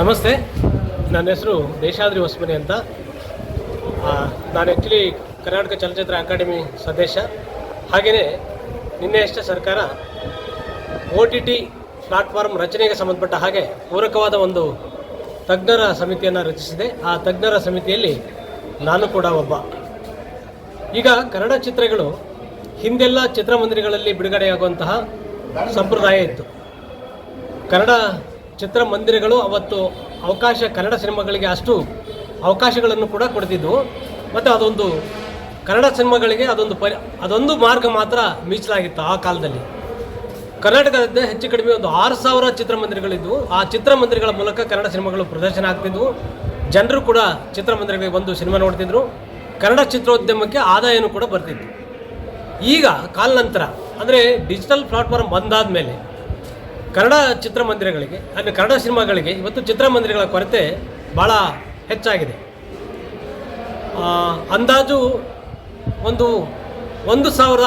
ನಮಸ್ತೆ. ನನ್ನ ಹೆಸರು ದೇಶಾದ್ರಿ ಹೊಸಮನಿ ಅಂತ. ನಾನು ಆ್ಯಕ್ಚುಲಿ ಕರ್ನಾಟಕ ಚಲನಚಿತ್ರ ಅಕಾಡೆಮಿ ಸದಸ್ಯ. ಹಾಗೆಯೇ ನಿನ್ನೆ ಅಷ್ಟೇ ಸರ್ಕಾರ ಒ ಟಿ ಟಿ ಪ್ಲಾಟ್ಫಾರ್ಮ್ ರಚನೆಗೆ ಸಂಬಂಧಪಟ್ಟ ಹಾಗೆ ಪೂರಕವಾದ ಒಂದು ತಜ್ಞರ ಸಮಿತಿಯನ್ನು ರಚಿಸಿದೆ. ಆ ತಜ್ಞರ ಸಮಿತಿಯಲ್ಲಿ ನಾನು ಕೂಡ ಒಬ್ಬ. ಈಗ ಕನ್ನಡ ಚಿತ್ರಗಳು ಹಿಂದೆಲ್ಲ ಚಿತ್ರಮಂದಿರಗಳಲ್ಲಿ ಬಿಡುಗಡೆಯಾಗುವಂತಹ ಸಂಪ್ರದಾಯ ಇತ್ತು. ಕನ್ನಡ ಚಿತ್ರಮಂದಿರಗಳು ಅವತ್ತು ಅವಕಾಶ ಕನ್ನಡ ಸಿನಿಮಾಗಳಿಗೆ ಅಷ್ಟು ಅವಕಾಶಗಳನ್ನು ಕೂಡ ಕೊಡ್ತಿದ್ವು. ಮತ್ತು ಅದೊಂದು ಕನ್ನಡ ಸಿನಿಮಾಗಳಿಗೆ ಅದೊಂದು ಪರಿ, ಅದೊಂದು ಮಾರ್ಗ ಮಾತ್ರ ಮೀಸಲಾಗಿತ್ತು ಆ ಕಾಲದಲ್ಲಿ. ಕರ್ನಾಟಕದ ಹೆಚ್ಚು ಕಡಿಮೆ ಒಂದು ಆರು ಸಾವಿರ ಚಿತ್ರಮಂದಿರಗಳಿದ್ವು. ಆ ಚಿತ್ರಮಂದಿರಗಳ ಮೂಲಕ ಕನ್ನಡ ಸಿನಿಮಾಗಳು ಪ್ರದರ್ಶನ ಆಗ್ತಿದ್ವು. ಜನರು ಕೂಡ ಚಿತ್ರಮಂದಿರಗಳಿಗೆ ಬಂದು ಸಿನಿಮಾ ನೋಡ್ತಿದ್ರು. ಕನ್ನಡ ಚಿತ್ರೋದ್ಯಮಕ್ಕೆ ಆದಾಯನೂ ಕೂಡ ಬರ್ತಿತ್ತು. ಈಗ ಕಾಲಾನಂತರ ಅಂದರೆ ಡಿಜಿಟಲ್ ಪ್ಲಾಟ್ಫಾರ್ಮ್ ಬಂದಾದ ಮೇಲೆ ಕನ್ನಡ ಚಿತ್ರಮಂದಿರಗಳಿಗೆ, ಅಂದರೆ ಕನ್ನಡ ಸಿನಿಮಾಗಳಿಗೆ ಇವತ್ತು ಚಿತ್ರಮಂದಿರಗಳ ಕೊರತೆ ಭಾಳ ಹೆಚ್ಚಾಗಿದೆ. ಅಂದಾಜು ಒಂದು ಒಂದು ಸಾವಿರ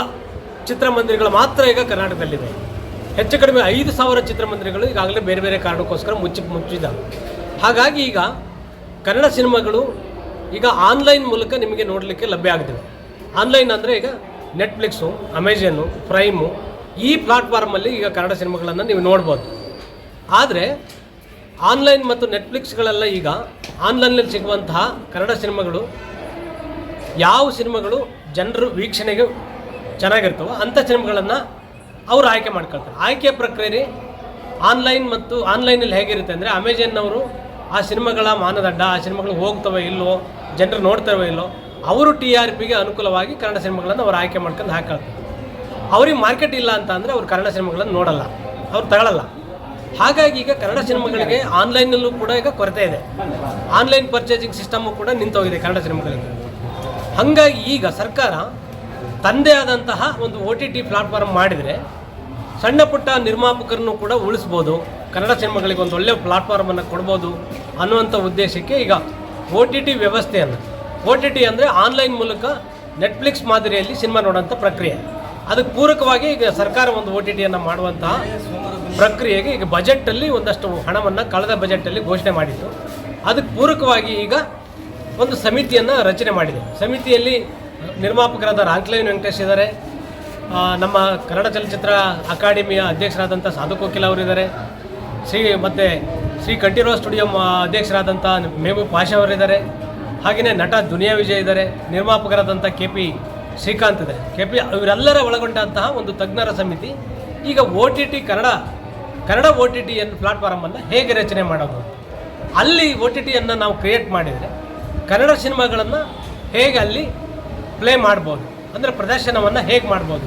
ಚಿತ್ರಮಂದಿರಗಳು ಮಾತ್ರ ಈಗ ಕರ್ನಾಟಕದಲ್ಲಿದೆ. ಹೆಚ್ಚು ಕಡಿಮೆ ಐದು ಸಾವಿರ ಚಿತ್ರಮಂದಿರಗಳು ಈಗಾಗಲೇ ಬೇರೆ ಬೇರೆ ಕಾರಣಕ್ಕೋಸ್ಕರ ಮುಚ್ಚಿ ಮುಚ್ಚಿದ್ದಾವೆ. ಹಾಗಾಗಿ ಈಗ ಕನ್ನಡ ಸಿನಿಮಾಗಳು ಈಗ ಆನ್ಲೈನ್ ಮೂಲಕ ನಿಮಗೆ ನೋಡಲಿಕ್ಕೆ ಲಭ್ಯ ಆಗ್ತದೆ ಆನ್ಲೈನ್ ಅಂದರೆ ಈಗ ನೆಟ್ಫ್ಲಿಕ್ಸು ಅಮೆಜಾನು ಪ್ರೈಮು ಈ ಪ್ಲಾಟ್ಫಾರ್ಮಲ್ಲಿ ಈಗ ಕನ್ನಡ ಸಿನಿಮಾಗಳನ್ನು ನೀವು ನೋಡ್ಬೋದು. ಆದರೆ ಆನ್ಲೈನ್ ಮತ್ತು ನೆಟ್ಫ್ಲಿಕ್ಸ್ಗಳೆಲ್ಲ ಈಗ ಆನ್ಲೈನಲ್ಲಿ ಸಿಗುವಂತಹ ಕನ್ನಡ ಸಿನಿಮಾಗಳು ಯಾವ ಸಿನಿಮಾಗಳು ಜನರು ವೀಕ್ಷಣೆಗೆ ಚೆನ್ನಾಗಿರ್ತವೋ ಅಂಥ ಸಿನಿಮಾಗಳನ್ನು ಅವರು ಆಯ್ಕೆ ಮಾಡ್ಕೊಳ್ತಾರೆ. ಆಯ್ಕೆ ಪ್ರಕ್ರಿಯೆ ಆನ್ಲೈನ್ ಮತ್ತು ಆನ್ಲೈನಲ್ಲಿ ಹೇಗಿರುತ್ತೆ ಅಂದರೆ ಅಮೆಜಾನ್ನವರು ಆ ಸಿನಿಮಾಗಳ ಮಾನದಂಡ, ಆ ಸಿನಿಮಾಗಳು ಹೋಗ್ತವೆ ಇಲ್ವೋ, ಜನರು ನೋಡ್ತವೆ ಇಲ್ಲೋ ಅವರು ಟಿ ಆರ್ ಪಿಗೆ ಅನುಕೂಲವಾಗಿ ಕನ್ನಡ ಸಿನಿಮಾಗಳನ್ನು ಅವರು ಆಯ್ಕೆ ಮಾಡ್ಕೊಂಡು ಹಾಕೊಳ್ತಾರೆ ಅವ್ರಿಗೆ ಮಾರ್ಕೆಟ್ ಇಲ್ಲ ಅಂತ ಅಂದರೆ ಅವ್ರು ಕನ್ನಡ ಸಿನಿಮಾಗಳನ್ನು ನೋಡಲ್ಲ. ಅವ್ರು ತಗೊಳ್ಳಲ್ಲ ಹಾಗಾಗಿ ಈಗ ಕನ್ನಡ ಸಿನಿಮಾಗಳಿಗೆ ಆನ್ಲೈನಲ್ಲೂ ಕೂಡ ಈಗ ಕೊರತೆ ಇದೆ. ಆನ್ಲೈನ್ ಪರ್ಚೇಸಿಂಗ್ ಸಿಸ್ಟಮು ಕೂಡ ನಿಂತೋಗಿದೆ ಕನ್ನಡ ಸಿನಿಮಾಗಳಿಗೆ. ಹಾಗಾಗಿ ಈಗ ಸರ್ಕಾರ ತಂದೆ ಆದಂತಹ ಒಂದು ಒ ಟಿ ಟಿ ಪ್ಲಾಟ್ಫಾರ್ಮ್ ಮಾಡಿದರೆ ಸಣ್ಣ ಪುಟ್ಟ ನಿರ್ಮಾಪಕರನ್ನು ಕೂಡ ಉಳಿಸ್ಬೋದು. ಕನ್ನಡ ಸಿನಿಮಾಗಳಿಗೆ ಒಂದು ಒಳ್ಳೆಯ ಪ್ಲಾಟ್ಫಾರ್ಮನ್ನು ಕೊಡ್ಬೋದು ಅನ್ನುವಂಥ ಉದ್ದೇಶಕ್ಕೆ ಈಗ ಒ ಟಿ ಟಿ ವ್ಯವಸ್ಥೆಯನ್ನು ಒ ಟಿ ಟಿ ಅಂದರೆ ಆನ್ಲೈನ್ ಮೂಲಕ ನೆಟ್ಫ್ಲಿಕ್ಸ್ ಮಾದರಿಯಲ್ಲಿ ಸಿನಿಮಾ ನೋಡೋಂಥ ಪ್ರಕ್ರಿಯೆ. ಅದಕ್ಕೆ ಪೂರಕವಾಗಿ ಈಗ ಸರ್ಕಾರ ಒಂದು ಒ ಟಿ ಟಿಯನ್ನು ಮಾಡುವಂತಹ ಪ್ರಕ್ರಿಯೆಗೆ ಈಗ ಬಜೆಟಲ್ಲಿ ಒಂದಷ್ಟು ಹಣವನ್ನು ಕಳೆದ ಬಜೆಟಲ್ಲಿ ಘೋಷಣೆ ಮಾಡಿತ್ತು ಅದಕ್ಕೆ ಪೂರಕವಾಗಿ ಈಗ ಒಂದು ಸಮಿತಿಯನ್ನು ರಚನೆ ಮಾಡಿದೆ. ಸಮಿತಿಯಲ್ಲಿ ನಿರ್ಮಾಪಕರಾದ ರಾಂಕ್ಲೈನ್ ವೆಂಕಟೇಶ್ ಇದ್ದಾರೆ. ನಮ್ಮ ಕನ್ನಡ ಚಲನಚಿತ್ರ ಅಕಾಡೆಮಿಯ ಅಧ್ಯಕ್ಷರಾದಂಥ ಸಾಧು ಕೋಕಿಲ ಅವರಿದ್ದಾರೆ ಶ್ರೀ ಮತ್ತು ಶ್ರೀ ಕಂಠೀರವ ಸ್ಟುಡಿಯೋ ಅಧ್ಯಕ್ಷರಾದಂಥ ಮೇಬು ಪಾಷಾ ಅವರಿದ್ದಾರೆ. ಹಾಗೆಯೇ ನಟ ದುನಿಯಾ ವಿಜಯ್ ಇದ್ದಾರೆ. ನಿರ್ಮಾಪಕರಾದಂಥ ಕೆ ಪಿ ಶ್ರೀಕಾಂತ್ ಇದೆ. ಕೆ ಪಿ ಇವರೆಲ್ಲರ ಒಳಗೊಂಡಂತಹ ಒಂದು ತಜ್ಞರ ಸಮಿತಿ. ಈಗ O T T Kannada Kannada O T T N ಪ್ಲಾಟ್ಫಾರ್ಮನ್ನು ಹೇಗೆ ರಚನೆ ಮಾಡೋದು? ಅಲ್ಲಿ ಒ ಟಿ ಟಿಯನ್ನು ನಾವು ಕ್ರಿಯೇಟ್ ಮಾಡಿದರೆ ಕನ್ನಡ ಸಿನಿಮಾಗಳನ್ನು ಹೇಗೆ ಅಲ್ಲಿ ಪ್ಲೇ ಮಾಡ್ಬೋದು? ಅಂದರೆ ಪ್ರದರ್ಶನವನ್ನು ಹೇಗೆ ಮಾಡ್ಬೋದು?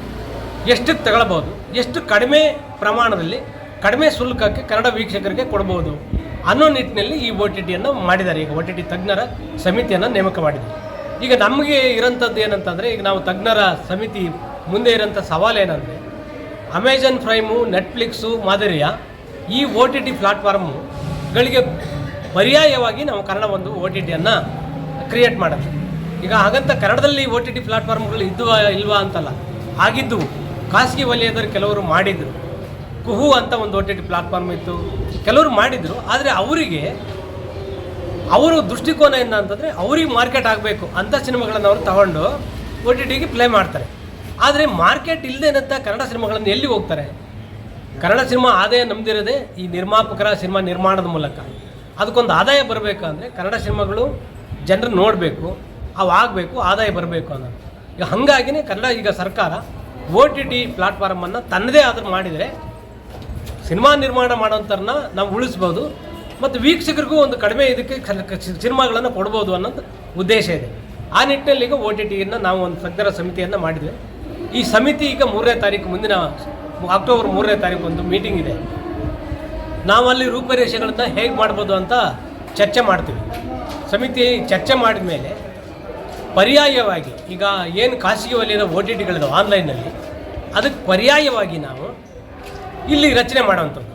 ಎಷ್ಟಕ್ಕೆ ತಗೊಳ್ಬೋದು? ಎಷ್ಟು ಕಡಿಮೆ ಪ್ರಮಾಣದಲ್ಲಿ, ಕಡಿಮೆ ಶುಲ್ಕಕ್ಕೆ ಕನ್ನಡ ವೀಕ್ಷಕರಿಗೆ ಕೊಡ್ಬೋದು ಅನ್ನೋ ನಿಟ್ಟಿನಲ್ಲಿ ಈ ಒ ಟಿ ಟಿಯನ್ನು ಮಾಡಿದ್ದಾರೆ. ಈಗ ಒ ಟಿ ಟಿ ತಜ್ಞರ ಸಮಿತಿಯನ್ನು ನೇಮಕ ಮಾಡಿದ್ದಾರೆ. ಈಗ ನಮಗೆ ಇರೋಂಥದ್ದು ಏನಂತಂದರೆ, ಈಗ ನಾವು ತಜ್ಞರ ಸಮಿತಿ ಮುಂದೆ ಇರೋಂಥ ಸವಾಲು ಏನಂದರೆ ಅಮೆಜಾನ್ ಪ್ರೈಮು ನೆಟ್ಫ್ಲಿಕ್ಸು ಮಾದರಿಯ ಈ ಓ ಟಿ ಟಿ ಪ್ಲಾಟ್ಫಾರ್ಮ್ಗಳಿಗೆ ಪರ್ಯಾಯವಾಗಿ ನಾವು ಕನ್ನಡ ಒಂದು ಒ ಟಿ ಟಿಯನ್ನು ಕ್ರಿಯೇಟ್ ಮಾಡೋದು ಈಗ ಹಾಗಂತ ಕನ್ನಡದಲ್ಲಿ ಒ ಟಿ ಟಿ ಪ್ಲಾಟ್ಫಾರ್ಮ್ಗಳು ಇದ್ವಾ ಇಲ್ವಾ ಅಂತಲ್ಲ, ಆಗಿದ್ದು ಖಾಸಗಿ ವಲಯದವರು ಕೆಲವರು ಮಾಡಿದರು. ಕುಹು ಅಂತ ಒಂದು ಒ ಟಿ ಟಿ ಪ್ಲಾಟ್ಫಾರ್ಮ್ ಇತ್ತು. ಕೆಲವರು ಮಾಡಿದರು, ಆದರೆ ಅವರಿಗೆ ಅವರು ದೃಷ್ಟಿಕೋನ ಏನು ಅಂತಂದರೆ ಅವ್ರಿಗೆ ಮಾರ್ಕೆಟ್ ಆಗಬೇಕು ಅಂಥ ಸಿನಿಮಾಗಳನ್ನು ಅವರು ತಗೊಂಡು ಒ ಟಿ ಟಿಗೆ ಪ್ಲೇ ಮಾಡ್ತಾರೆ. ಆದರೆ ಮಾರ್ಕೆಟ್ ಇಲ್ಲದೇನಂತ ಕನ್ನಡ ಸಿನಿಮಾಗಳನ್ನು ಎಲ್ಲಿ ಹೋಗ್ತಾರೆ? ಕನ್ನಡ ಸಿನಿಮಾ ಆದಾಯ ನಮ್ದಿರೋದೇ ಈ ನಿರ್ಮಾಪಕರ ಸಿನಿಮಾ ನಿರ್ಮಾಣದ ಮೂಲಕ. ಅದಕ್ಕೊಂದು ಆದಾಯ ಬರಬೇಕು ಅಂದರೆ ಕನ್ನಡ ಸಿನಿಮಾಗಳು ಜನರು ನೋಡಬೇಕು, ಅವು ಆಗಬೇಕು, ಆದಾಯ ಬರಬೇಕು ಅನ್ನೋದು. ಈಗ ಹಾಗಾಗಿನೇ ಕನ್ನಡ ಈಗ ಸರ್ಕಾರ ಒ ಟಿ ಟಿ ಪ್ಲಾಟ್ಫಾರ್ಮನ್ನು ತನ್ನದೇ ಆದರೂ ಮಾಡಿದರೆ ಸಿನಿಮಾ ನಿರ್ಮಾಣ ಮಾಡೋಂಥರನ್ನ ನಾವು ಉಳಿಸ್ಬೋದು. ಮತ್ತು ವೀಕ್ಷಕರಿಗೂ ಒಂದು ಕಡಿಮೆ ಇದಕ್ಕೆ ಸಿನಿಮಾಗಳನ್ನು ಕೊಡ್ಬೋದು ಅನ್ನೋದು ಉದ್ದೇಶ ಇದೆ. ಆ ನಿಟ್ಟಿನಲ್ಲಿ ಈಗ ಓ ಟಿ ಟಿಯನ್ನು ನಾವು ಒಂದು ತಜ್ಞರ ಸಮಿತಿಯನ್ನು ಮಾಡಿದ್ವಿ. ಈ ಸಮಿತಿ ಈಗ ಮೂರನೇ ತಾರೀಕು ಮುಂದಿನ ಅಕ್ಟೋಬರ್ ಮೂರನೇ ತಾರೀಕು ಒಂದು ಮೀಟಿಂಗ್ ಇದೆ. ನಾವು ಅಲ್ಲಿ ರೂಪರೇಷೆಗಳನ್ನು ಹೇಗೆ ಮಾಡ್ಬೋದು ಅಂತ ಚರ್ಚೆ ಮಾಡ್ತೀವಿ. ಸಮಿತಿ ಚರ್ಚೆ ಮಾಡಿದ ಮೇಲೆ ಪರ್ಯಾಯವಾಗಿ ಈಗ ಏನು ಖಾಸಗಿ ವಲಯದ ಓ ಟಿ ಟಿಗಳಿದೆ ಆನ್ಲೈನಲ್ಲಿ ಅದಕ್ಕೆ ಪರ್ಯಾಯವಾಗಿ ನಾವು ಇಲ್ಲಿ ರಚನೆ ಮಾಡೋವಂಥದ್ದು.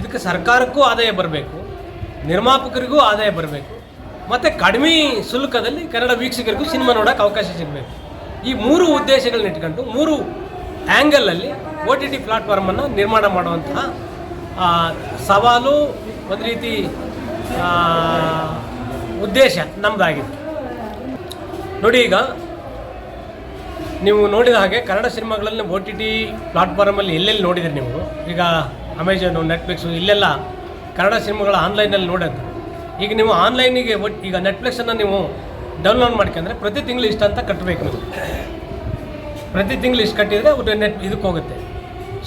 ಇದಕ್ಕೆ ಸರ್ಕಾರಕ್ಕೂ ಆದಾಯ ಬರಬೇಕು. ನಿರ್ಮಾಪಕರಿಗೂ ಆದಾಯ ಬರಬೇಕು. ಮತ್ತು ಕಡಿಮೆ ಶುಲ್ಕದಲ್ಲಿ ಕನ್ನಡ ವೀಕ್ಷಕರಿಗೂ ಸಿನಿಮಾ ನೋಡೋಕೆ ಅವಕಾಶ ಸಿಗಬೇಕು. ಈ ಮೂರು ಉದ್ದೇಶಗಳನ್ನ ಇಟ್ಕೊಂಡು, ಮೂರು ಆ್ಯಂಗಲಲ್ಲಿ ಒ ಟಿ ಟಿ ಪ್ಲಾಟ್ಫಾರ್ಮನ್ನು ನಿರ್ಮಾಣ ಮಾಡುವಂತಹ ಸವಾಲು ಒಂದು ರೀತಿ ಉದ್ದೇಶ ನಮ್ಮದಾಗಿದೆ ನೋಡಿ ಈಗ, ನೀವು ನೋಡಿದ ಹಾಗೆ ಕನ್ನಡ ಸಿನಿಮಾಗಳಲ್ಲಿ ಓ ಟಿ ಟಿ ಪ್ಲಾಟ್ಫಾರ್ಮಲ್ಲಿ ಎಲ್ಲೆಲ್ಲಿ ನೋಡಿದ್ರಿ ನೀವು? ಈಗ ಅಮೆಝಾನು ನೆಟ್ಫ್ಲಿಕ್ಸು ಇಲ್ಲೆಲ್ಲ ಕನ್ನಡ ಸಿನಿಮಾಗಳು ಆನ್ಲೈನಲ್ಲಿ ನೋಡೋದು ಈಗ ನೀವು ಆನ್ಲೈನಿಗೆ ಒಟ್ಟು ಈಗ ನೆಟ್ಫ್ಲಿಕ್ಸನ್ನು ನೀವು ಡೌನ್ಲೋಡ್ ಮಾಡ್ಕೊಂಡ್ರೆ ಪ್ರತಿ ತಿಂಗಳು ಇಷ್ಟು ಅಂತ ಕಟ್ಟಬೇಕು ನೀವು. ಪ್ರತಿ ತಿಂಗಳು ಇಷ್ಟು ಕಟ್ಟಿದರೆ ಅವ್ರು ನೆಟ್ ಇದಕ್ಕೆ ಹೋಗುತ್ತೆ.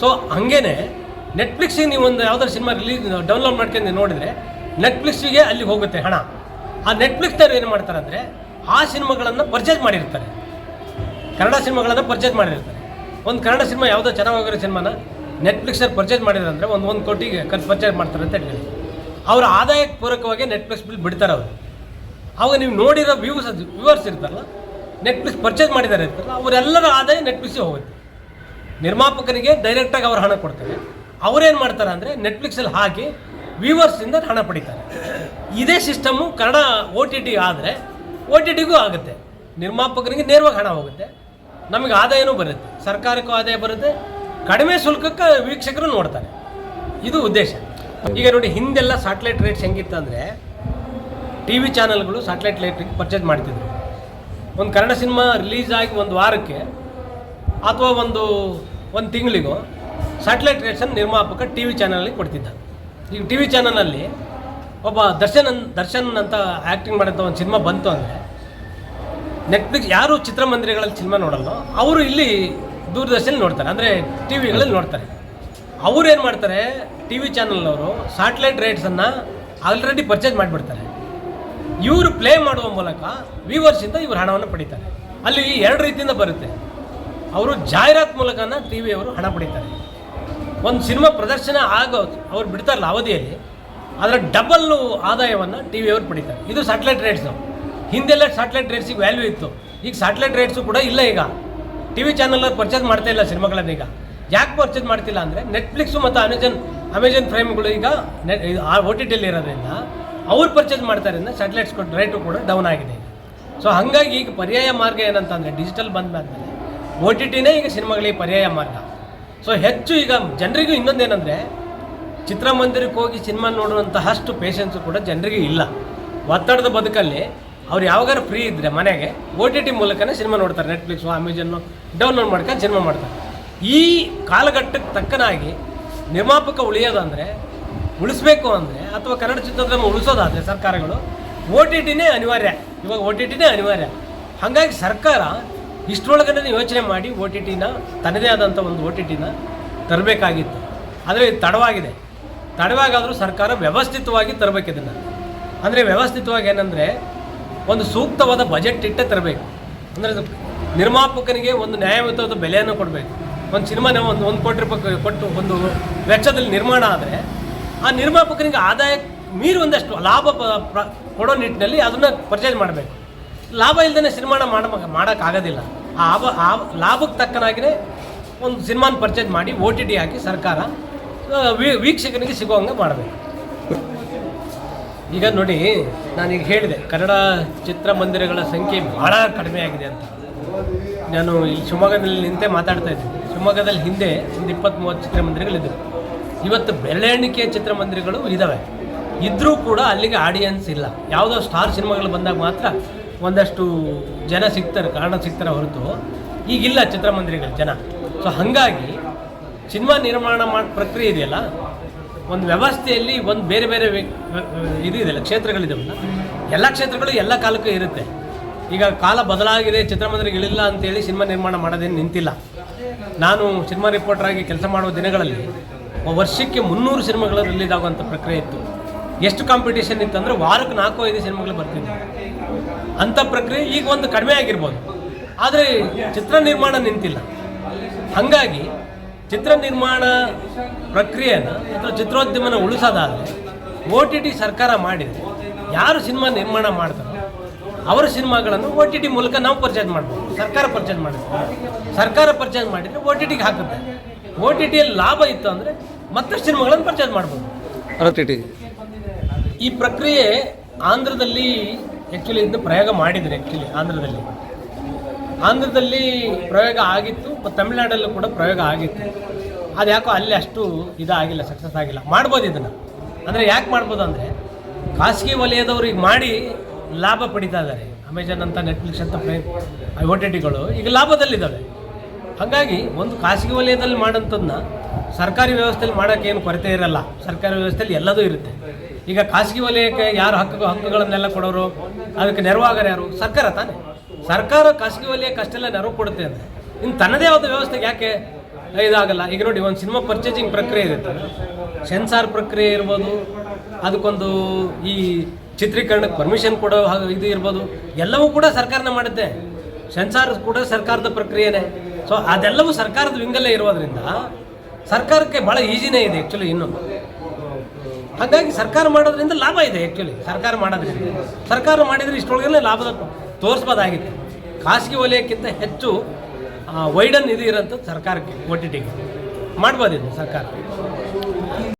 ಸೊ ಹಾಗೇನೆ ನೆಟ್ಫ್ಲಿಕ್ಸಿಗೆ ನೀವು ಒಂದು ಯಾವುದಾದ್ರು ಸಿನಿಮಾ ರಿಲೀಸ್ ಡೌನ್ಲೋಡ್ ಮಾಡ್ಕೊಂಡು ನೋಡಿದರೆ ನೆಟ್ಫ್ಲಿಕ್ಸಿಗೆ ಅಲ್ಲಿಗೆ ಹೋಗುತ್ತೆ ಹಣ. ಆ ನೆಟ್ಫ್ಲಿಕ್ಸ್ನವ್ರು ಏನು ಮಾಡ್ತಾರೆ ಅಂದರೆ ಆ ಸಿನಿಮಾಗಳನ್ನು ಪರ್ಚೇಸ್ ಮಾಡಿರ್ತಾರೆ. ಕನ್ನಡ ಸಿನಿಮಾಗಳನ್ನು ಪರ್ಚೇಸ್ ಮಾಡಿರ್ತಾರೆ. ಒಂದು ಕನ್ನಡ ಸಿನಿಮಾ ಯಾವುದೋ ಚೆನ್ನಾಗಿರೋ ಸಿನಿಮಾನ ನೆಟ್ಫ್ಲಿಕ್ಸಲ್ಲಿ ಪರ್ಚೇಸ್ ಮಾಡಿದ್ರೆ ಒಂದು ಒಂದು ಕೋಟಿಗೆ ಖರ್ಚು ಪರ್ಚೇಸ್ ಮಾಡ್ತಾರೆ ಅಂತ ಹೇಳಿ ಅವರ ಆದಾಯಕ್ಕೆ ಪೂರಕವಾಗಿ ನೆಟ್ಫ್ಲಿಕ್ಸ್ ಬಿಲ್ ಬಿಡ್ತಾರೆ ಅವರು. ಅವಾಗ ನೀವು ನೋಡಿರೋ ವ್ಯೂಸ್ ವ್ಯೂವರ್ಸ್ ಇರ್ತಾರಲ್ಲ ನೆಟ್ಫ್ಲಿಕ್ಸ್ ಪರ್ಚೇಸ್ ಮಾಡಿದ್ದಾರೆ ಇರ್ತಾರಲ್ಲ ಅವರೆಲ್ಲರ ಆದಾಯ ನೆಟ್ಫ್ಲಿಕ್ಸಿಗೆ ಹೋಗುತ್ತೆ. ನಿರ್ಮಾಪಕರಿಗೆ ಡೈರೆಕ್ಟಾಗಿ ಅವ್ರು ಹಣ ಕೊಡ್ತಾರೆ. ಅವ್ರೇನು ಮಾಡ್ತಾರೆ ಅಂದರೆ ನೆಟ್ಫ್ಲಿಕ್ಸಲ್ಲಿ ಹಾಕಿ ವ್ಯೂವರ್ಸಿಂದ ಹಣ ಪಡಿತಾರೆ. ಇದೇ system Kannada O T T ಆದರೆ ಓ ಟಿ ಟಿಗೂ ಆಗುತ್ತೆ. ನಿರ್ಮಾಪಕರಿಗೆ ನೇರವಾಗಿ ಹಣ ಹೋಗುತ್ತೆ. ನಮಗೆ ಆದಾಯನೂ ಬರುತ್ತೆ. ಸರ್ಕಾರಕ್ಕೂ ಆದಾಯ ಬರುತ್ತೆ. ಕಡಿಮೆ ಶುಲ್ಕಕ್ಕೆ ವೀಕ್ಷಕರು ನೋಡ್ತಾರೆ. ಇದು ಉದ್ದೇಶ. ಈಗ ನೋಡಿ, ಹಿಂದೆಲ್ಲ ಸ್ಯಾಟಲೈಟ್ ರೇಟ್ಸ್ ಹೆಂಗಿತ್ತು ಅಂದರೆ ಟಿ ವಿ ಚಾನಲ್ಗಳು ಸ್ಯಾಟಲೈಟ್ ಲೈಟಿಗೆ ಪರ್ಚೇಸ್ ಮಾಡ್ತಿದ್ರು. ಒಂದು ಕನ್ನಡ ಸಿನಿಮಾ ರಿಲೀಸ್ ಆಗಿ ಒಂದು ವಾರಕ್ಕೆ ಅಥವಾ ಒಂದು ಒಂದು ತಿಂಗಳಿಗೂ ಸ್ಯಾಟಲೈಟ್ ರೇಟ್ಸನ್ನು ನಿರ್ಮಾಪಕ ಟಿ ವಿ ಚಾನಲಲ್ಲಿ ಕೊಡ್ತಿದ್ದ. ಈಗ ಟಿ ವಿ ಚಾನಲಲ್ಲಿ ಒಬ್ಬ ದರ್ಶನ್ ದರ್ಶನ್ ಅಂತ ಆ್ಯಕ್ಟಿಂಗ್ ಮಾಡಿದಂಥ ಒಂದು ಸಿನಿಮಾ ಬಂತು ಅಂದರೆ ನೆಟ್ಫ್ಲಿಕ್ಸ್ ಯಾರು ಚಿತ್ರಮಂದಿರಗಳಲ್ಲಿ ಸಿನಿಮಾ ನೋಡಲ್ಲ ಅವರು ಇಲ್ಲಿ ದೂರದರ್ಶನ ನೋಡ್ತಾರೆ. ಅಂದರೆ ಟಿ ವಿಗಳಲ್ಲಿ ನೋಡ್ತಾರೆ. ಅವ್ರೇನು ಮಾಡ್ತಾರೆ ಟಿ ವಿ ಚಾನಲ್ನವರು ಸ್ಯಾಟಲೈಟ್ ರೇಟ್ಸನ್ನು ಆಲ್ರೆಡಿ ಪರ್ಚೇಸ್ ಮಾಡಿಬಿಡ್ತಾರೆ. ಇವರು ಪ್ಲೇ ಮಾಡುವ ಮೂಲಕ ವ್ಯೂವರ್ಸಿಂದ ಇವರು ಹಣವನ್ನು ಪಡಿತಾರೆ. ಅಲ್ಲಿ ಎರಡು ರೀತಿಯಿಂದ ಬರುತ್ತೆ. ಅವರು ಜಾಹೀರಾತು ಮೂಲಕನ ಟಿ ವಿಯವರು ಹಣ ಪಡಿತಾರೆ. ಒಂದು ಸಿನಿಮಾ ಪ್ರದರ್ಶನ ಆಗೋ ಅವ್ರು ಬಿಡ್ತಾರಲ್ಲ ಅವಧಿಯಲ್ಲಿ, ಅದರ ಡಬಲ್ಲು ಆದಾಯವನ್ನು ಟಿ ವಿಯವರು ಪಡಿತಾರೆ. ಇದು ಸ್ಯಾಟಲೈಟ್ ರೇಟ್ಸು ಹಿಂದೆಲ್ಲ ಸ್ಯಾಟಲೈಟ್ ರೇಟ್ಸಿಗೆ ವ್ಯಾಲ್ಯೂ ಇತ್ತು. ಈಗ ಸ್ಯಾಟಲೈಟ್ ರೇಟ್ಸು ಕೂಡ ಇಲ್ಲ ಈಗ. ಟಿ ವಿ ಚಾನಲ್ ಪರ್ಚೇಸ್ ಮಾಡ್ತಾ ಇಲ್ಲ ಸಿನಿಮಾಗಳನ್ನ ಈಗ. ಯಾಕೆ ಪರ್ಚೇಸ್ ಮಾಡ್ತಿಲ್ಲ ಅಂದರೆ ನೆಟ್ಫ್ಲಿಕ್ಸು ಮತ್ತು ಅಮೆಜಾನ್ ಅಮೆಜಾನ್ ಪ್ರೈಮ್ಗಳು ಈಗ ನೆಟ್ ಓ ಟಿ ಟಿಯಲ್ಲಿ ಇರೋದ್ರಿಂದ ಅವ್ರು ಪರ್ಚೇಸ್ ಮಾಡ್ತಾರಿಂದ ಸ್ಯಾಟಲೈಟ್ಸ್ ಕೊಟ್ಟು ರೇಟು ಕೂಡ ಡೌನ್ ಆಗಿದೆ ಸೊ ಹಾಗಾಗಿ ಈಗ ಪರ್ಯಾಯ ಮಾರ್ಗ ಏನಂತಂದರೆ ಡಿಜಿಟಲ್ ಬಂದಾದ್ಮೇಲೆ ಓ ಟಿ ಟಿನೇ ಈಗ ಸಿನಿಮಾಗಳಿಗೆ ಪರ್ಯಾಯ ಮಾರ್ಗ. ಸೊ ಹೆಚ್ಚು ಈಗ ಜನರಿಗೂ ಇನ್ನೊಂದೇನೆಂದರೆ ಚಿತ್ರಮಂದಿರಕ್ಕೆ ಹೋಗಿ ಸಿನಿಮಾ ನೋಡುವಂತಹಷ್ಟು ಪೇಷನ್ಸು ಕೂಡ ಜನರಿಗೆ ಇಲ್ಲ. ಒತ್ತಡದ ಬದುಕಲ್ಲಿ ಅವ್ರು ಯಾವಾಗಾರು ಫ್ರೀ ಇದ್ದರೆ ಮನೆಗೆ ಓ ಟಿ ಟಿ ಮೂಲಕನೇ ಸಿನಿಮಾ ನೋಡ್ತಾರೆ ನೆಟ್ಫ್ಲಿಕ್ಸು ಅಮೆಜಾನು ಡೌನ್ಲೋಡ್ ಮಾಡ್ಕೊಂಡು ಸಿನಿಮಾ ಮಾಡ್ತಾರೆ. ಈ ಕಾಲಘಟ್ಟಕ್ಕೆ ತಕ್ಕನಾಗಿ ನಿರ್ಮಾಪಕ ಉಳಿಯೋದಂದರೆ ಉಳಿಸ್ಬೇಕು ಅಂದರೆ, ಅಥವಾ ಕನ್ನಡ ಚಿತ್ರೋದ್ಯಮ ಉಳಿಸೋದಾದರೆ ಸರ್ಕಾರಗಳು ಓ ಟಿ ಟಿನೇ ಅನಿವಾರ್ಯ. ಇವಾಗ ಓ ಟಿ ಟಿನೇ ಅನಿವಾರ್ಯ. ಹಾಗಾಗಿ ಸರ್ಕಾರ ಇಷ್ಟರೊಳಗಡೆ ಯೋಚನೆ ಮಾಡಿ ಓ ಟಿ ಟಿನ ತನ್ನದೇ ಆದಂಥ ಒಂದು ಓ ಟಿ ಟಿನ ತರಬೇಕಾಗಿತ್ತು. ಆದರೆ ಇದು ತಡವಾಗಿದೆ. ತಡವಾಗಾದರೂ ಸರ್ಕಾರ ವ್ಯವಸ್ಥಿತವಾಗಿ ತರಬೇಕು ಅಂದರೆ ವ್ಯವಸ್ಥಿತವಾಗಿ ಏನಂದರೆ ಒಂದು ಸೂಕ್ತವಾದ ಬಜೆಟ್ ಇಟ್ಟೇ ತರಬೇಕು. ಅಂದರೆ ಅದು ನಿರ್ಮಾಪಕನಿಗೆ ಒಂದು ನ್ಯಾಯಯುತವಾದ ಬೆಲೆಯನ್ನು ಕೊಡಬೇಕು. ಒಂದು ಸಿನಿಮಾನ ಒಂದು ಒಂದು ಕೋಟಿ ರೂಪಾಯಿ ಕೊಟ್ಟು ಒಂದು ವೆಚ್ಚದಲ್ಲಿ ನಿರ್ಮಾಣ ಆದರೆ ಆ ನಿರ್ಮಾಪಕನಿಗೆ ಆದಾಯ ಮೀರಿ ಒಂದಷ್ಟು ಲಾಭ ಕೊಡೋ ನಿಟ್ಟಿನಲ್ಲಿ ಅದನ್ನು ಪರ್ಚೇಸ್ ಮಾಡಬೇಕು. ಲಾಭ ಇಲ್ಲದೇ ಸಿನಿಮಾನ ಮಾಡ ಮಾಡೋಕ್ಕಾಗೋದಿಲ್ಲ ಆ ಆ ಲಾಭಕ್ಕೆ ತಕ್ಕನಾಗಿಯೇ ಒಂದು ಸಿನಿಮಾನ ಪರ್ಚೇಸ್ ಮಾಡಿ ಓ ಟಿ ಟಿ ಹಾಕಿ ಸರ್ಕಾರ ವೀಕ್ಷಕನಿಗೆ ವೀಕ್ಷಕನಿಗೆ ಸಿಗುವಂಗೆ ಮಾಡಬೇಕು. ಈಗ ನೋಡಿ, ನಾನೀಗ ಹೇಳಿದೆ, ಕನ್ನಡ ಚಿತ್ರಮಂದಿರಗಳ ಸಂಖ್ಯೆ ಭಾಳ ಕಡಿಮೆ ಆಗಿದೆ ಅಂತ. ನಾನು ಇಲ್ಲಿ ಶಿವಮೊಗ್ಗದಲ್ಲಿ ನಿಂತೆ ಮಾತಾಡ್ತಾ ಇದ್ದೀನಿ. ಶಿವಮೊಗ್ಗದಲ್ಲಿ ಹಿಂದೆ ಒಂದು ಇಪ್ಪತ್ತ್ ಮೂವತ್ತು ಚಿತ್ರಮಂದಿರಗಳಿದ್ದವು ಇವತ್ತು ಬೆರಳೆಣಿಕೆಯ ಚಿತ್ರಮಂದಿರಗಳು ಇದ್ದಾವೆ ಇದ್ದರೂ ಕೂಡ ಅಲ್ಲಿಗೆ ಆಡಿಯನ್ಸ್ ಇಲ್ಲ. ಯಾವುದೋ ಸ್ಟಾರ್ ಸಿನಿಮಾಗಳು ಬಂದಾಗ ಮಾತ್ರ ಒಂದಷ್ಟು ಜನ ಸಿಗ್ತಾರೆ, ಕಾರಣ ಸಿಗ್ತಾರೆ ಹೊರತು. ಈಗಿಲ್ಲ ಚಿತ್ರಮಂದಿರಗಳು ಜನ. ಸೊ ಹಾಗಾಗಿ, ಸಿನಿಮಾ ನಿರ್ಮಾಣ ಮಾಡೋ ಪ್ರಕ್ರಿಯೆ ಇದೆಯಲ್ಲ ಒಂದು ವ್ಯವಸ್ಥೆಯಲ್ಲಿ ಒಂದು ಬೇರೆ ಬೇರೆ ಇದು ಇದೆಲ್ಲ ಕ್ಷೇತ್ರಗಳಿದಾವಲ್ಲ? ಎಲ್ಲ ಕ್ಷೇತ್ರಗಳು ಎಲ್ಲ ಕಾಲಕ್ಕೂ ಇರುತ್ತೆ. ಈಗ ಕಾಲ ಬದಲಾಗಿದೆ, ಚಿತ್ರಮಂದಿರಗಳಿಲ್ಲ ಅಂತೇಳಿ ಸಿನಿಮಾ ನಿರ್ಮಾಣ ಮಾಡೋದೇನು ನಿಂತಿಲ್ಲ. ನಾನು ಸಿನಿಮಾ ರಿಪೋರ್ಟರ್ ಆಗಿ ಕೆಲಸ ಮಾಡುವ ದಿನಗಳಲ್ಲಿ ವರ್ಷಕ್ಕೆ ಮುನ್ನೂರು ಸಿನಿಮಾಗಳು ರಿಲೀಸ್ ಆಗುವಂಥ ಪ್ರಕ್ರಿಯೆ ಇತ್ತು. ಎಷ್ಟು ಕಾಂಪಿಟೇಷನ್ ಇತ್ತು ಅಂದರೆ ವಾರಕ್ಕೆ ನಾಲ್ಕು, ಐದು ಸಿನಿಮಾಗಳು ಬರ್ತಿದ್ವು. ಅಂಥ ಪ್ರಕ್ರಿಯೆ ಈಗ ಒಂದು ಕಡಿಮೆ ಆಗಿರ್ಬೋದು. ಆದರೆ ಚಿತ್ರ ನಿರ್ಮಾಣ ನಿಂತಿಲ್ಲ. ಹಾಗಾಗಿ ಚಿತ್ರ ನಿರ್ಮಾಣ ಪ್ರಕ್ರಿಯೆನ ಅಥವಾ ಚಿತ್ರೋದ್ಯಮನ ಉಳಿಸೋದಾದರೆ ಒ ಟಿ ಟಿ ಸರ್ಕಾರ ಮಾಡಿದರೆ ಯಾರು ಸಿನಿಮಾ ನಿರ್ಮಾಣ ಮಾಡ್ತಾರೆ ಅವರ ಸಿನಿಮಾಗಳನ್ನು ಒ ಟಿ ಟಿ ಮೂಲಕ ನಾವು ಪರ್ಚೇಸ್ ಮಾಡ್ಬೋದು. ಸರ್ಕಾರ ಪರ್ಚೇಸ್ ಮಾಡಿದ್ವಿ ಸರ್ಕಾರ ಪರ್ಚೇಸ್ ಮಾಡಿದರೆ ಒ ಟಿ ಟಿಗೆ ಹಾಕುತ್ತೆ. ಒ ಟಿ ಟಿಯಲ್ಲಿ ಲಾಭ ಇತ್ತು ಅಂದರೆ ಮತ್ತಷ್ಟು ಸಿನಿಮಾಗಳನ್ನು ಪರ್ಚೇಸ್ ಮಾಡ್ಬೋದು. ಅರ ಟಿ ಟಿ ಈ ಪ್ರಕ್ರಿಯೆ ಆಂಧ್ರದಲ್ಲಿ ಆ್ಯಕ್ಚುಲಿ ಇದನ್ನು ಪ್ರಯೋಗ ಮಾಡಿದರೆ ಆ್ಯಕ್ಚುಲಿ ಆಂಧ್ರದಲ್ಲಿ. ಆಂಧ್ರದಲ್ಲಿ ಪ್ರಯೋಗ ಆಗಿತ್ತು, ಮತ್ತು ತಮಿಳ್ನಾಡಲ್ಲೂ ಕೂಡ ಪ್ರಯೋಗ ಆಗಿತ್ತು. ಅದು ಯಾಕೋ ಅಲ್ಲಿ ಅಷ್ಟು ಇದಾಗಿಲ್ಲ ಸಕ್ಸಸ್ ಆಗಿಲ್ಲ. ಮಾಡ್ಬೋದು ಇದನ್ನು. ಅಂದರೆ ಯಾಕೆ ಮಾಡ್ಬೋದು ಅಂದರೆ, ಖಾಸಗಿ ವಲಯದವ್ರಿಗೆ ಮಾಡಿ ಲಾಭ ಪಡಿತಾ ಇದ್ದಾರೆ ಅಮೆಜಾನ್ ಅಂತ ನೆಟ್ಫ್ಲಿಕ್ಸ್ ಅಂತ ಓ ಟಿ ಟಿಗಳು ಈಗ ಲಾಭದಲ್ಲಿದ್ದಾವೆ. ಹಾಗಾಗಿ ಒಂದು ಖಾಸಗಿ ವಲಯದಲ್ಲಿ ಮಾಡೋಂಥದ್ದನ್ನ ಸರ್ಕಾರಿ ವ್ಯವಸ್ಥೆಯಲ್ಲಿ ಮಾಡೋಕ್ಕೇನು ಕೊರತೆ ಇರಲ್ಲ. ಸರ್ಕಾರಿ ವ್ಯವಸ್ಥೆಯಲ್ಲಿ ಎಲ್ಲದೂ ಇರುತ್ತೆ. ಈಗ ಖಾಸಗಿ ವಲಯಕ್ಕೆ ಯಾರು ಹಕ್ಕು, ಹಕ್ಕುಗಳನ್ನೆಲ್ಲ ಕೊಡೋರು, ಅದಕ್ಕೆ ನೆರವಾಗರು ಯಾರು? ಸರ್ಕಾರ ತಾನೇ. ಸರ್ಕಾರ ಖಾಸಗಿ ವಲಯಕ್ಕೆ ಅಷ್ಟೆಲ್ಲ ನೆರವು ಕೊಡುತ್ತೆ ಅಂದರೆ ಇನ್ನು ತನ್ನದೇ ಆದ ವ್ಯವಸ್ಥೆಗೆ ಯಾಕೆ ಇದಾಗಲ್ಲ? ಈಗ ನೋಡಿ, ಒಂದು ಸಿನಿಮಾ ಪರ್ಚೇಸಿಂಗ್ ಪ್ರಕ್ರಿಯೆ ಇರುತ್ತೆ ಸೆನ್ಸಾರ್ ಪ್ರಕ್ರಿಯೆ ಇರ್ಬೋದು, ಅದಕ್ಕೊಂದು ಈ ಚಿತ್ರೀಕರಣಕ್ಕೆ ಪರ್ಮಿಷನ್ ಕೊಡೋ ಹಾಗೆ ಇದು ಇರ್ಬೋದು, ಎಲ್ಲವೂ ಕೂಡ ಸರ್ಕಾರನೇ ಮಾಡುತ್ತೆ. ಸೆನ್ಸಾರ್ ಕೂಡ ಸರ್ಕಾರದ ಪ್ರಕ್ರಿಯೆನೇ. ಸೊ ಅದೆಲ್ಲವೂ ಸರ್ಕಾರದ ವಿಂಗಲ್ಲೇ ಇರೋದ್ರಿಂದ ಸರ್ಕಾರಕ್ಕೆ ಭಾಳ ಈಸಿನೇ ಇದೆ ಆ್ಯಕ್ಚುಲಿ ಇನ್ನು. ಹಾಗಾಗಿ ಸರ್ಕಾರ ಮಾಡೋದ್ರಿಂದ ಲಾಭ ಇದೆ ಆ್ಯಕ್ಚುಲಿ ಸರ್ಕಾರ ಮಾಡೋದ್ರಿಂದ. ಸರ್ಕಾರ ಮಾಡಿದರೆ ಇಷ್ಟೊಳಗೇ ಲಾಭದ ತೋರಿಸ್ಬೋದಾಗಿತ್ತು. ಖಾಸಗಿ ವಲಯಕ್ಕಿಂತ ಹೆಚ್ಚು ವೈಡನ್ ಇದು ಇರೋಂಥದ್ದು ಸರ್ಕಾರಕ್ಕೆ ಒ ಟಿ ಟಿಗೆ ಮಾಡ್ಬೋದಿತ್ತು ಸರ್ಕಾರ.